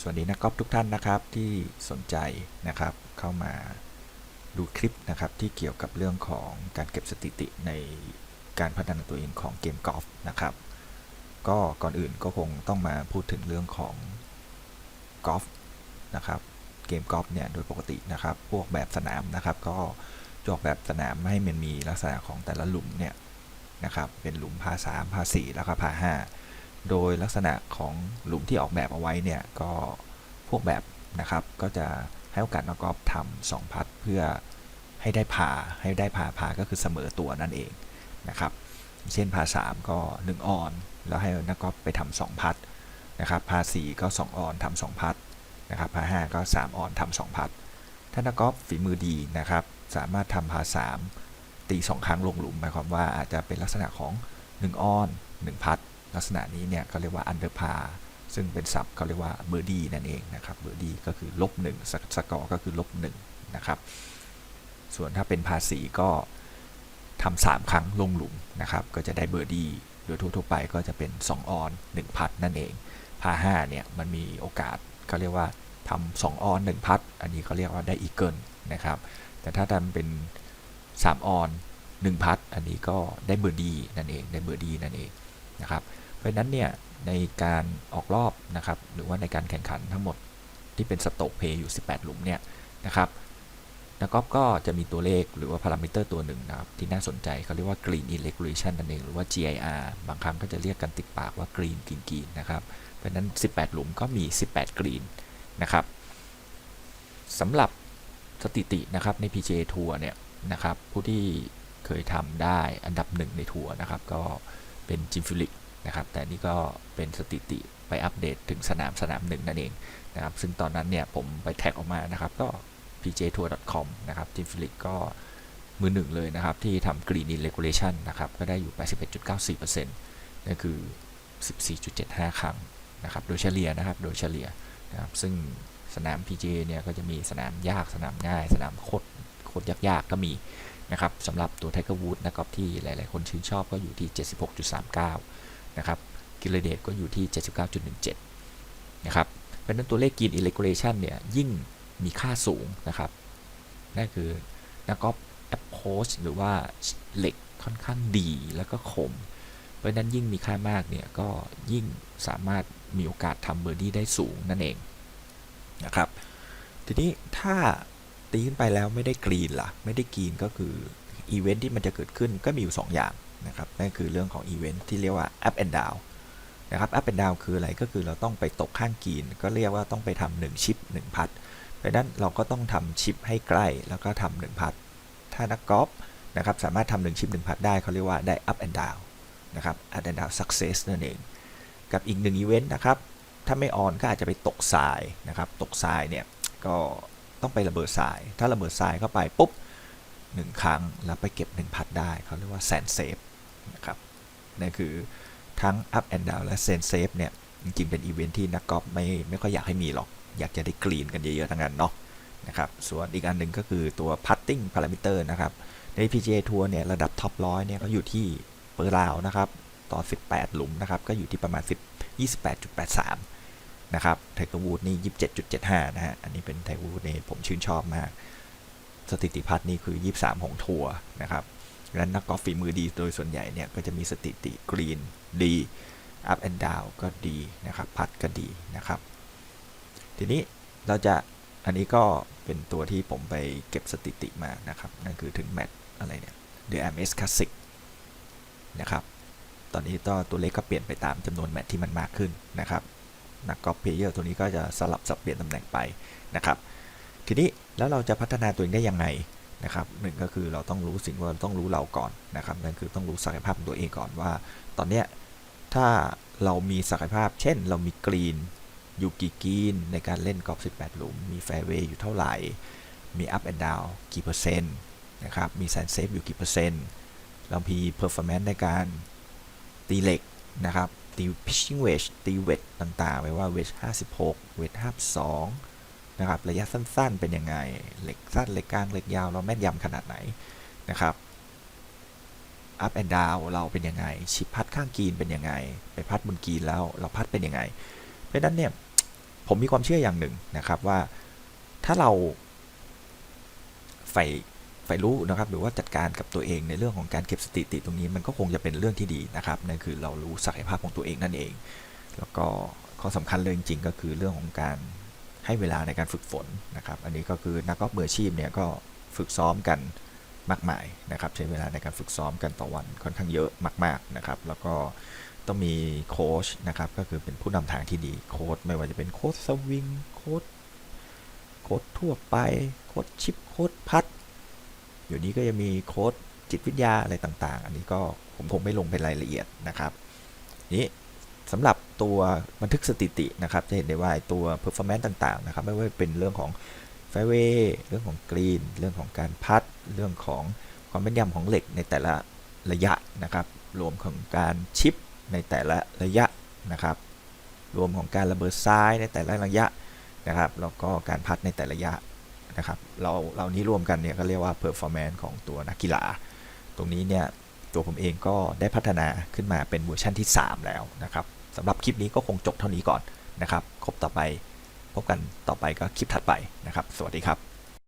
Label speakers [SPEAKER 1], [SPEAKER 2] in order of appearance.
[SPEAKER 1] สวัสดีนักกอล์ฟทุกท่านนะครับที่สนใจนะครับเข้ามาดูคลิปนะครับที่เกี่ยวกับเรื่องของการเก็บสถิติในการพัฒนาตัวเองของเกมกอล์ฟนะครับ ก็ก่อนอื่นก็คงต้องมาพูดถึงเรื่องของกอล์ฟนะครับเกมกอล์ฟเนี่ยโดยปกตินะครับพวกแบบสนามนะครับก็จออกแบบสนามให้มันมีลักษณะของแต่ละหลุมเนี่ยนะครับเป็นหลุมพาสามพาสี่แล้วก็พาห้า โดยลักษณะของหลุมที่ออกแบบเอาไว้เนี่ยก็พวกแบบนะครับ ก็จะให้โอกาสนักกอล์ฟทำสองพัดเพื่อให้ได้พาให้ได้พาพาก็คือเสมอตัวนั่นเองนะครับ เช่นพาสามก็ 1 ออน แล้วให้นักกอล์ฟไปทำสองพัดนะครับพาสี่ก็ 2 ออนทำสองพัดนะครับพาห้าก็ 3 ออนทำสองพัดถ้านักกอล์ฟฝีมือดีนะครับ สามารถทำพาสามตีสองครั้งลงหลุมหมายความว่าอาจจะเป็นลักษณะของ 1 ออน 1 พัด ลักษณะนี้เนี่ยเขาเรียกว่า under par ซึ่งเป็นศัพท์เขาเรียกว่าเบอร์ดีนั่นเองนะครับเบอร์ดีก็คือลบหนึ่งสกอร์ก็คือลบหนึ่งนะครับส่วนถ้าเป็นภาษีก็ทำสามครั้งลงหลุมนะครับก็จะได้เบอร์ดีโดยทั่วๆไปก็จะเป็น 2 ออน 1 พัดนั่นเองพาห้าเนี่ยมันมีโอกาสเขาเรียกว่าทำสองออน 1 พัด อันนี้เขาเรียกว่าได้อีเกิลนะครับ แต่ถ้าทำเป็น 3 ออน 1 พัด อันนี้ก็ได้เบอร์ดีนั่นเองได้เบอร์ดีนั่นเองนะครับ เพราะนั้นเนี่ยในการออกรอบนะครับหรือว่าในการแข่งขันทั้งหมดที่เป็นสโตกเพย์อยู่ 18 หลุมเนี่ยนะครับนักกอล์ฟก็จะมีตัวเลขหรือว่าพารามิเตอร์ตัวหนึ่งนะครับที่น่าสนใจเขาเรียกว่า Green Irregulation นั่นเองหรือว่า GIR บางครั้งก็จะเรียกกันติดปากว่า Green Green Green นะครับเพราะนั้น 18 หลุมก็มี 18 Green นะครับสำหรับสถิตินะครับใน PGA ทัวร์เนี่ยนะครับผู้ที่เคยทำได้อันดับหนึ่งในทัวร์นะครับก็เป็นจิมฟิลิก นะครับ แต่นี่ก็เป็นสถิติไปอัปเดตถึงสนามสนามหนึ่งนั่นเองนะครับ ซึ่งตอนนั้นเนี่ยผมไปแท็กออกมานะครับ ก็ pjtour.com นะครับทีมฟิลิกก็มือหนึ่งเลยนะครับ ที่ทำ green in regulation นะครับ ก็ได้อยู่ 81.94%นั่นคือ 14.75 ครั้งนะครับ โดยเฉลี่ยนะครับ โดยเฉลี่ยนะครับ ซึ่งสนาม PGA เนี่ยก็จะมีสนามยากสนามง่าย สนามโคตรโคตรยากๆ ก็มีนะครับสำหรับตัว Tiger Woods นะครับที่หลายๆ คนชื่นชอบก็อยู่ที่ 76.39 นะครับกิเลเดตก็อยู่ที่ 79.17 นะครับ เพราะนั้นตัวเลขกิน irregulation เนี่ยยิ่งมีค่าสูงนะครับ นั่นคือนักกอล์ฟ approach หรือว่าเหล็กค่อนข้างดีแล้วก็คม เพราะฉะนั้นยิ่งมีค่ามากเนี่ยก็ยิ่งสามารถมีโอกาสทำเบอร์ดี้ได้สูงนั่นเองนะครับทีนี้ถ้าตีขึ้นไปแล้วไม่ได้กรีนล่ะ ไม่ได้กรีนก็คืออีเวนท์ที่มันจะเกิดขึ้นก็มีอยู่ 2 อย่าง นะครับนั่นคือเรื่องของอีเวนท์ที่เรียกว่า up and down นะครับ up and down คืออะไรก็คือเราต้องไปตกข้างกีน ก็เรียกว่าต้องไปทำหนึ่งชิป1พัดเพราะนั้นเราก็ต้องทำชิปให้ใกล้แล้วก็ทำหนึ่งพัดถ้านักกอล์ฟนะครับสามารถทำหนึ่งชิปหนึ่งพัดได้เขาเรียกว่าได้ up and down นะครับ up and down success นั่นเอง กับอีกหนึ่งอีเวนต์นะครับถ้าไม่ออนก็อาจจะไปตกทรายนะครับตกทรายเนี่ยก็ต้องไประเบิดทราย ถ้าระเบิดทรายเข้าไปปุ๊บ หนึ่งครั้ง แล้วไปเก็บ1พัดได้เขาเรียกว่าแซนเซฟนะครับนั่นคือทั้ง up and down และแซนเซฟเนี่ย จริงๆ เป็นอีเวนท์ที่นักกอล์ฟไม่ไม่ค่อยอยากให้มีหรอก อยากจะได้กรีนกันเยอะๆทั้งนั้นเนาะนะครับส่วนอีกอันหนึ่งก็คือตัว putting parameter นะครับ ใน PGA Tour เนี่ย ระดับท็อปร้อยเนี่ยก็อยู่ที่เปอร์ลาวนะครับต่อ18 หลุมนะครับ ก็อยู่ที่ประมาณ 10 28.83 นะครับไทเกอร์วูดนี่ 27.75 นะฮะ อันนี้เป็นไทเกอร์วูดนี่ผมชื่นชอบมาก สถิติพัดนี่คือ 23 ของทัวร์นะครับดังนั้นนักกอล์ฟฝีมือดีโดยส่วนใหญ่เนี่ยก็จะมีสถิติกรีนดีอัพแอนด์ดาวก็ดีนะครับพัดก็ดีนะครับ ทีนี้เราจะอันนี้ก็เป็นตัวที่ผมไปเก็บสถิติมานะครับ นั่นคือถึงแมตช์อะไรเนี่ย The MS Classic นะครับ ตอนนี้ตัวตัวเลขก็เปลี่ยนไปตามจำนวนแมตช์ที่มันมากขึ้นนะครับ นักกอล์ฟเพลเยอร์ตัวนี้ก็จะสลับสับเปลี่ยนตำแหน่งไปนะครับ ทีนี้ แล้วเราจะพัฒนาตัวเองได้ยังไงนะครับหนึ่งก็คือเราต้องรู้สิ่งว่าต้องรู้เราก่อนนะครับนั่นคือต้องรู้ศักยภาพของตัวเองก่อนว่า ตอนเนี้ยถ้าเรามีศักยภาพ เช่น เรามีกรีนอยู่กี่กรีนในการเล่นกอล์ฟ18 หลุม มีแฟร์เวย์อยู่เท่าไหร่ มีอัพแอนด์ดาวกี่เปอร์เซ็นต์นะครับมีแซนเซฟอยู่กี่เปอร์เซ็นต์เรามีเพอร์ฟอร์แมนซ์ในการตีเหล็กนะครับตี pitching wedge ตีเวทต่างๆไว้ว่าเวท56 เวท52 นะครับระยะสั้นๆเป็นยังไง เหล็กสั้นเหล็กกลางเหล็กยาวเราแม่นยำขนาดไหนนะครับ up and down เราเป็นยังไง ชิปพัดข้างกีนเป็นยังไง ไปพัดบนกีนแล้วเราพัดเป็นยังไง เพราะนั้นเนี่ยผมมีความเชื่ออย่างหนึ่งนะครับว่าถ้าเราใฝ่ใฝ่รู้นะครับหรือว่าจัดการกับตัวเองในเรื่องของการเก็บสถิติตรงนี้มันก็คงจะเป็นเรื่องที่ดีนะครับนั่นคือเรารู้ศักยภาพของตัวเองนั่นเอง แล้วก็ข้อสำคัญเลยจริงๆก็คือเรื่องของการ ให้เวลาในการฝึกฝนนะครับ อันนี้ก็คือนักกอล์ฟมืออาชีพเนี่ยก็ฝึกซ้อมกันมากมายนะครับ ใช้เวลาในการฝึกซ้อมกันต่อวันค่อนข้างเยอะมากๆนะครับ แล้วก็ต้องมีโค้ชนะครับ ก็คือเป็นผู้นำทางที่ดีโค้ชไม่ว่าจะเป็นโค้ชสวิงโค้ชโค้ชทั่วไปโค้ชชิปโค้ชพัดอยู่นี้ก็จะมีโค้ชจิตวิทยาอะไรต่างๆ อันนี้ก็ผมคงไม่ลงเป็นรายละเอียดนะครับนี้สำหรับ ตัวบันทึกสถิตินะครับ จะเห็นได้ว่าตัว performance ต่างๆนะครับ ไม่ว่าเป็นเรื่องของ fairway เรื่องของกรีน เรื่องของการพัด เรื่องของความแม่นยำของเหล็กในแต่ละระยะนะครับ รวมของการชิปในแต่ละระยะนะครับ รวมของการระเบิดซ้ายในแต่ละระยะนะครับ แล้วก็การพัดในแต่ละระยะนะครับ เราเรานี้รวมกันเนี่ยก็เรียกว่า performance ของตัวนักกีฬา ตรงนี้เนี่ยตัวผมเองก็ได้พัฒนาขึ้นมาเป็นเวอร์ชันที่ 3 แล้วนะครับ สำหรับคลิปนี้ก็คงจบเท่านี้ก่อนนะครับ ครบต่อไปพบกันต่อไปก็คลิปถัดไปนะครับ สวัสดีครับ